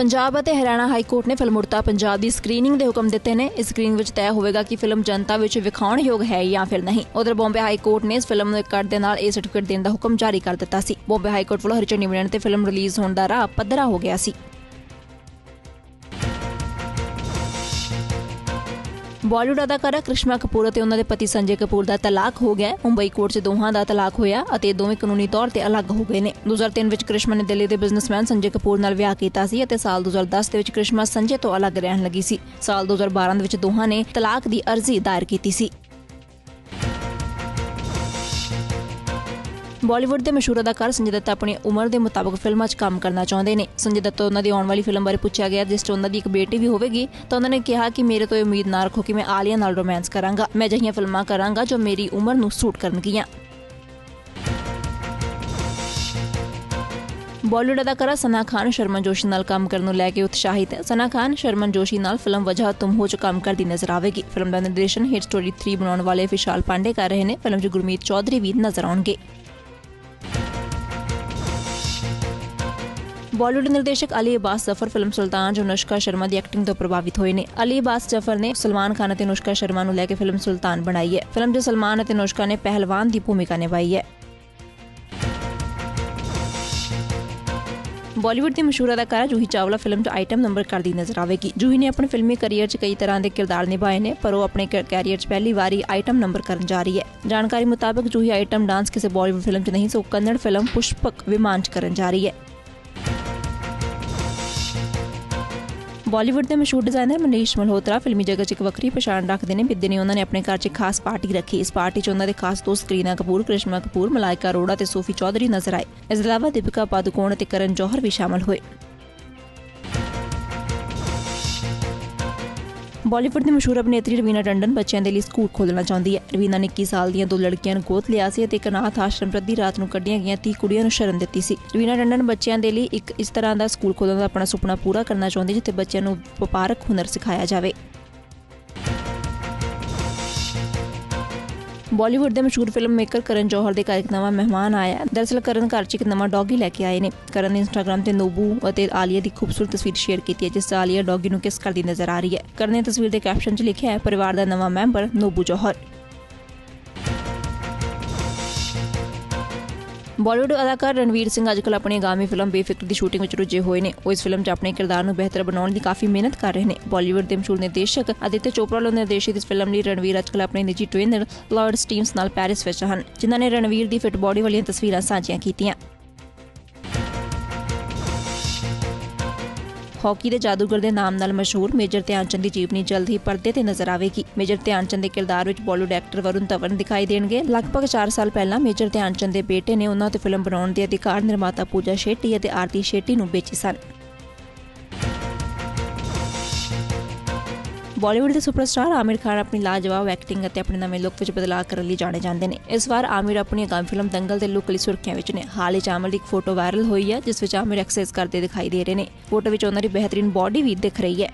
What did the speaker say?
ਪੰਜਾਬ ਅਤੇ Haryana high court ਨੇ film Udta Punjab ਦੀ ਸਕਰੀਨਿੰਗ ਦੇ ਹੁਕਮ ਦਿੱਤੇ ਨੇ। ਇਸ ਸਕਰੀਨਿੰਗ ਵਿੱਚ ਤੈਅ ਹੋਵੇਗਾ ਕਿ ਫਿਲਮ ਜਨਤਾ ਵਿੱਚ ਵਿਖਾਉਣ ਯੋਗ ਹੈ ਜਾਂ ਫਿਰ ਨਹੀਂ। ਉਧਰ ਬੰਬੇ ਹਾਈ ਕੋਰਟ ਨੇ ਇਸ ਫਿਲਮ ਨੂੰ ਇੱਕ ਕੱਟ ਦੇ ਨਾਲ ਇਹ ਸਰਟੀਫਿਕੇਟ ਦੇਣ ਦਾ ਹੁਕਮ ਜਾਰੀ ਕਰ ਦਿੱਤਾ ਸੀ। ਬੰਬੇ ਹਾਈ ਕੋਰਟ ਵੱਲੋਂ ਹਰੀ ਝੰਡੀ ਮਿਲਣ ਤੇ ਫਿਲਮ ਰਿਲੀਜ਼ ਹੋਣ ਦਾ ਰਾਹ ਪੱਧਰਾ ਹੋ ਗਿਆ ਸੀ। ਬਾਲੀਵੁੱਡ ਅਦਾਕਾਰਾ ਕ੍ਰਿਸ਼ਮਾ ਕਪੂਰ ਅਤੇ ਉਹਨਾਂ ਦੇ ਪਤੀ ਸੰਜੇ ਕਪੂਰ ਦਾ ਤਲਾਕ ਹੋ ਗਿਆ ਮੁੰਬਈ ਕੋਰਟ 'ਚ ਦੋਹਾਂ ਦਾ ਤਲਾਕ ਹੋਇਆ ਅਤੇ ਦੋਵੇਂ ਕਾਨੂੰਨੀ ਤੌਰ ਤੇ ਅਲੱਗ ਹੋ ਗਏ ਨੇ। 2003 ਵਿੱਚ ਕ੍ਰਿਸ਼ਮਾ ਨੇ ਦਿੱਲੀ ਦੇ ਬਿਜ਼ਨਸਮੈਨ ਸੰਜੇ ਕਪੂਰ ਨਾਲ ਵਿਆਹ ਕੀਤਾ ਸੀ ਅਤੇ ਸਾਲ 2010 ਦੇ ਵਿੱਚ ਕ੍ਰਿਸ਼ਮਾ ਸੰਜੇ ਤੋਂ ਅਲੱਗ ਰਹਿਣ ਲੱਗੀ ਸੀ। ਸਾਲ 2012 ਦੇ ਵਿੱਚ ਦੋਹਾਂ ਨੇ ਤਲਾਕ ਦੀ ਅਰਜ਼ੀ ਦਾਇਰ ਕੀਤੀ ਸੀ। ਬਾਲੀਵੁੱਡ ਦੇ ਮਸ਼ਹੂਰ ਅਦਾਕਾਰ ਸੰਜੇ ਦੱਤ ਆਪਣੀ ਉਮਰ ਦੇ ਮੁਤਾਬਕ ਫਿਲਮਾਂ 'ਚ ਕੰਮ ਕਰਨਾ ਚਾਹੁੰਦੇ ਨੇ। ਸੰਜੇ ਦੱਤ ਤੋਂ ਉਹਨਾਂ ਦੀ ਆਉਣ ਵਾਲੀ ਫਿਲਮ ਬਾਰੇ ਪੁੱਛਿਆ ਗਿਆ, ਜਿਸ 'ਚ ਉਹਨਾਂ ਦੀ ਇੱਕ ਬੇਟੀ ਵੀ ਹੋਵੇਗੀ, ਤਾਂ ਉਹਨਾਂ ਨੇ ਕਿਹਾ ਕਿ ਮੇਰੇ ਤੋਂ ਇਹ ਉਮੀਦ ਨਾ ਰੱਖੋ ਕਿ ਮੈਂ ਆਲੀਆ ਨਾਲ ਰੋਮਾਂਸ ਕਰਾਂਗਾ। ਮੈਂ ਅਜਿਹੀਆਂ ਫਿਲਮਾਂ ਕਰਾਂਗਾ ਜੋ ਮੇਰੀ ਉਮਰ ਨੂੰ ਸੂਟ ਕਰਨਗੀਆਂ। ਬਾਲੀਵੁੱਡ ਅਦਾਕਾਰਾ ਸਨਾ ਖਾਨ, ਸ਼ਰਮਨ ਜੋਸ਼ੀ ਨਾਲ ਕੰਮ ਕਰਨ ਨੂੰ ਲੈ ਕੇ ਉਤਸ਼ਾਹਿਤ। ਹੈ ਸਨਾ ਖਾਨ, ਸ਼ਰਮਨ ਜੋਸ਼ੀ ਨਾਲ ਫਿਲਮ ਵਜ੍ਹਾ ਤੁਮ ਹੋ 'ਚ ਕੰਮ ਕਰਦੀ ਨਜ਼ਰ ਆਵੇਗੀ। ਫਿਲਮ ਦਾ ਨਿਰਦੇਸ਼ਨ ਹਿੱਟ ਸਟੋਰੀ 3 ਬਣਾਉਣ ਵਾਲੇ ਵਿਸ਼ਾਲ ਪਾਂਡੇ ਕਰ ਰਹੇ ਨੇ। ਫਿਲਮ 'ਚ ਗੁਰਮੀਤ ਚੌਧਰੀ ਵੀ ਨਜ਼ਰ ਆਉਣਗੇ। ਬਾਲੀਵੁੱਡ ਨਿਰਦੇਸ਼ਕ ਅਲੀ ਅਬਾਸ ਜ਼ਫਰ ਫਿਲਮ ਸੁਲਤਾਨ ਜੋ ਅਨੁਸ਼ਕਾ ਸ਼ਰਮਾ ਦੀ ਐਕਟਿੰਗ ਤੋਂ ਪ੍ਰਭਾਵਿਤ ਹੋਏ ਨੇ। ਅਲੀ ਅਬਾਸ ਜ਼ਫਰ ਨੇ ਸਲਮਾਨ ਖਾਨ ਅਤੇ ਅਨੁਸ਼ਕਾ ਸ਼ਰਮਾ ਨੂੰ ਲੈ ਕੇ ਫਿਲਮ ਸੁਲਤਾਨ ਬਣਾਈ ਹੈ। ਫਿਲਮ 'ਚ ਸਲਮਾਨ ਅਤੇ ਅਨੁਸ਼ਕਾ ਨੇ ਪਹਿਲਵਾਨ ਦੀ ਭੂਮਿਕਾ ਨਿਭਾਈ ਹੈ। ਬਾਲੀਵੁੱਡ ਦੀ ਮਸ਼ਹੂਰ ਅਦਾਕਾਰਾ ਜੂਹੀ ਚਾਵਲਾ ਫਿਲਮ 'ਚ ਆਈਟਮ ਨੰਬਰ ਕਰਦੀ ਨਜ਼ਰ ਆਵੇਗੀ। ਜੂਹੀ ਨੇ ਆਪਣੇ ਫਿਲਮੀ ਕੈਰੀਅਰ 'ਚ ਕਈ ਤਰ੍ਹਾਂ ਦੇ ਕਿਰਦਾਰ ਨਿਭਾਏ ਨੇ, ਪਰ ਉਹ ਆਪਣੇ ਕੈਰੀਅਰ 'ਚ ਪਹਿਲੀ ਵਾਰੀ ਆਈਟਮ ਨੰਬਰ ਕਰਨ ਜਾ ਰਹੀ ਹੈ। ਜਾਣਕਾਰੀ ਮੁਤਾਬਕ ਜੂਹੀ ਆਈਟਮ ਡਾਂਸ ਕਿਸੇ ਬਾਲੀਵੁੱਡ ਫਿਲਮ 'ਚ ਨਹੀਂ, ਸੋ ਕੰਨੜ ਫਿਲਮ ਪੁਸ਼ਪਕ ਵਿਮਾਨ 'ਚ ਕਰਨ ਜਾ ਰਹੀ ਹੈ। ਬਾਲੀਵੁੱਡ ਦੇ ਮਸ਼ਹੂਰ ਡਿਜ਼ਾਈਨਰ ਮਨੀਸ਼ ਮਲਹੋਤਰਾ ਫਿਲਮੀ ਜਗਤ 'ਚ ਇੱਕ ਵੱਖਰੀ ਪਛਾਣ ਰੱਖਦੇ ਨੇ, ਬਿੱਦੇ ਨੇ ਉਹਨਾਂ ਨੇ ਆਪਣੇ ਘਰ 'ਚ ਇੱਕ ਖਾਸ ਪਾਰਟੀ ਰੱਖੀ। ਇਸ ਪਾਰਟੀ 'ਚ ਉਹਨਾਂ ਦੇ ਖਾਸ ਦੋਸਤ ਕਰੀਨਾ ਕਪੂਰ, ਕ੍ਰਿਸ਼ਮਾ ਕਪੂਰ, ਮਲਾਇਕਾ ਅਰੋੜਾ ਤੇ ਸੂਫ਼ੀ ਚੌਧਰੀ ਨਜ਼ਰ ਆਏ। ਇਸ ਦੇ ਇਲਾਵਾ ਦੀਪਿਕਾ ਪਾਦੂਕੋਣ ਅਤੇ ਕਰਨ ਜੋਹਰ ਵੀ ਸ਼ਾਮਲ ਹੋਏ। ਬਾਲੀਵੁੱਡ ਦੀ ਮਸ਼ਹੂਰ ਅਭਿਨੇਤਰੀ ਰਵੀਨਾ ਟੰਡਨ ਬੱਚਿਆਂ ਦੇ ਲਈ ਸਕੂਲ ਖੋਲ੍ਹਣਾ ਚਾਹੁੰਦੀ ਹੈ। ਰਵੀਨਾ ਨੇ 21 ਸਾਲ ਦੀਆਂ ਦੋ ਲੜਕੀਆਂ ਨੂੰ ਗੋਦ ਲਿਆ ਸੀ ਅਤੇ ਇੱਕ ਅਨਾਥ ਆਸ਼ਰਮ ਪ੍ਰਤੀ ਰਾਤ ਨੂੰ ਕੱਢੀਆਂ ਗਈਆਂ 30 ਕੁੜੀਆਂ ਨੂੰ ਸ਼ਰਨ ਦਿੱਤੀ ਸੀ। ਰਵੀਨਾ ਟੰਡਨ ਬੱਚਿਆਂ ਦੇ ਲਈ ਇੱਕ ਇਸ ਤਰ੍ਹਾਂ ਦਾ ਸਕੂਲ ਖੋਲ੍ਹਣ ਦਾ ਆਪਣਾ ਸੁਪਨਾ ਪੂਰਾ ਕਰਨਾ ਚਾਹੁੰਦੀ ਜਿੱਥੇ ਬੱਚਿਆਂ ਨੂੰ ਵਪਾਰਕ ਹੁਨਰ ਸਿਖਾਇਆ ਜਾਵੇ। ਬਾਲੀਵੁੱਡ ਦੇ ਮਸ਼ਹੂਰ ਫਿਲਮ ਮੇਕਰ ਕਰਨ ਜੋਹਰ ਦੇ ਘਰ ਇੱਕ ਨਵਾਂ ਮਹਿਮਾਨ ਆਇਆ ਹੈ। ਦਰਅਸਲ ਕਰਨ ਘਰ 'ਚ ਇੱਕ ਨਵਾਂ ਡੌਗੀ ਲੈ ਕੇ ਆਏ ਨੇ। ਕਰਨ ਨੇ ਇੰਸਟਾਗ੍ਰam ਤੇ ਨੋਬੂ ਅਤੇ ਆਲੀਆ ਦੀ ਖੂਬਸੂਰਤ ਤਸਵੀਰ ਸ਼ੇਅਰ ਕੀਤੀ ਹੈ, ਜਿਸ 'ਚ ਆਲੀਆ ਡੌਗੀ ਨੂੰ ਕਿਸ ਕਰਦੀ ਨਜ਼ਰ ਆ ਰਹੀ ਹੈ। ਕਰਨ ਨੇ ਤਸਵੀਰ ਦੇ ਕੈਪਸ਼ਨ 'ਚ ਲਿਖਿਆ ਹੈ, ਪਰਿਵਾਰ ਦਾ ਨਵਾਂ ਮੈਂਬਰ ਨੋਬੂ ਜੋਹਰ। ਬਾਲੀਵੁੱਡ ਅਦਾਕਾਰ ਰਣਵੀਰ ਸਿੰਘ ਅੱਜਕੱਲ ਆਪਣੀ ਆਗਾਮੀ ਫਿਲਮ ਬੇਫਿਕਰ ਦੀ ਸ਼ੂਟਿੰਗ ਵਿੱਚ ਰੁੱਝੇ ਹੋਏ ਨੇ। ਉਹ ਇਸ ਫਿਲਮ 'ਚ ਆਪਣੇ ਕਿਰਦਾਰ ਨੂੰ ਬਿਹਤਰ ਬਣਾਉਣ ਦੀ ਕਾਫੀ ਮਿਹਨਤ ਕਰ ਰਹੇ ਨੇ। ਬਾਲੀਵੁੱਡ ਦੇ ਮਸ਼ਹੂਰ ਨਿਰਦੇਸ਼ਕ ਆਦਿਤਿਆ ਚੋਪੜਾ ਵੱਲੋਂ ਨਿਰਦੇਸ਼ਿਤ ਇਸ ਫਿਲਮ ਲਈ ਰਣਵੀਰ ਅੱਜਕੱਲ ਆਪਣੇ ਨਿੱਜੀ ਟ੍ਰੇਨਰ ਲਾਰਡ ਸਟੀਵਨਸ ਨਾਲ ਪੈਰਿਸ ਵਿੱਚ ਹਨ, ਜਿਨ੍ਹਾਂ ਨੇ ਰਣਵੀਰ ਦੀ ਫਿਟ ਬਾਡੀ ਵਾਲੀਆਂ ਤਸਵੀਰਾਂ ਸਾਂਝੀਆਂ ਕੀਤੀਆਂ। ਹਾਕੀ ਦੇ ਜਾਦੂਗਰ ਦੇ ਨਾਮ ਨਾਲ ਮਸ਼ਹੂਰ ਮੇਜਰ ਧਿਆਨਚੰਦ ਦੀ ਜੀਵਨੀ ਜਲਦ ਹੀ ਪਰਦੇ ਤੇ ਨਜ਼ਰ ਆਵੇਗੀ। ਮੇਜਰ ਧਿਆਨਚੰਦ ਦੇ ਕਿਰਦਾਰ ਵਿੱਚ ਬਾਲੀਵੁੱਡ ਐਕਟਰ ਵਰੁਣ ਧਵਨ ਦਿਖਾਈ ਦੇਣਗੇ। ਲਗਭਗ 4 ਸਾਲ ਪਹਿਲਾਂ ਮੇਜਰ ਧਿਆਨਚੰਦ ਦੇ ਬੇਟੇ ਨੇ ਉਹਨਾਂ ਤੇ ਫਿਲਮ ਬਣਾਉਣ ਦੇ ਅਧਿਕਾਰ ਨਿਰਮਾਤਾ ਪੂਜਾ ਸ਼ੇਟੀ ਅਤੇ ਆਰਤੀ ਸ਼ੇਟੀ ਨੂੰ ਵੇਚੇ ਸਨ। ਬਾਲੀਵੁੱਡ ਦੇ ਸੁਪਰਸਟਾਰ ਆਮਿਰ ਖਾਨ ਆਪਣੀ ਲਾਜਵਾਬ ਐਕਟਿੰਗ ਅਤੇ ਆਪਣੇ ਨਵੇਂ ਲੁੱਕ ਵਿੱਚ ਬਦਲਾਅ ਕਰਨ ਲਈ ਜਾਣੇ ਜਾਂਦੇ ਨੇ। ਇਸ ਵਾਰ ਆਮਿਰ ਆਪਣੀ ਆਗਾਮੀ ਫਿਲਮ ਦੰਗਲ ਦੇ ਲੁੱਕ ਲਈ ਸੁਰਖੀਆਂ ਵਿੱਚ ਨੇ। ਹਾਲ ਹੀ ਆਮਿਰ ਦੀ ਇੱਕ ਫੋਟੋ ਵਾਇਰਲ ਹੋਈ ਹੈ, ਜਿਸ ਵਿੱਚ ਆਮਿਰ ਐਕਸਰਸਾਈਜ਼ ਕਰਦੇ ਦਿਖਾਈ ਦੇ ਰਹੇ ਨੇ। ਫੋਟੋ ਵਿੱਚ ਉਹਨਾਂ ਦੀ ਬਿਹਤਰੀਨ ਬਾਡੀ ਵੀ ਦਿਖ ਰਹੀ ਹੈ।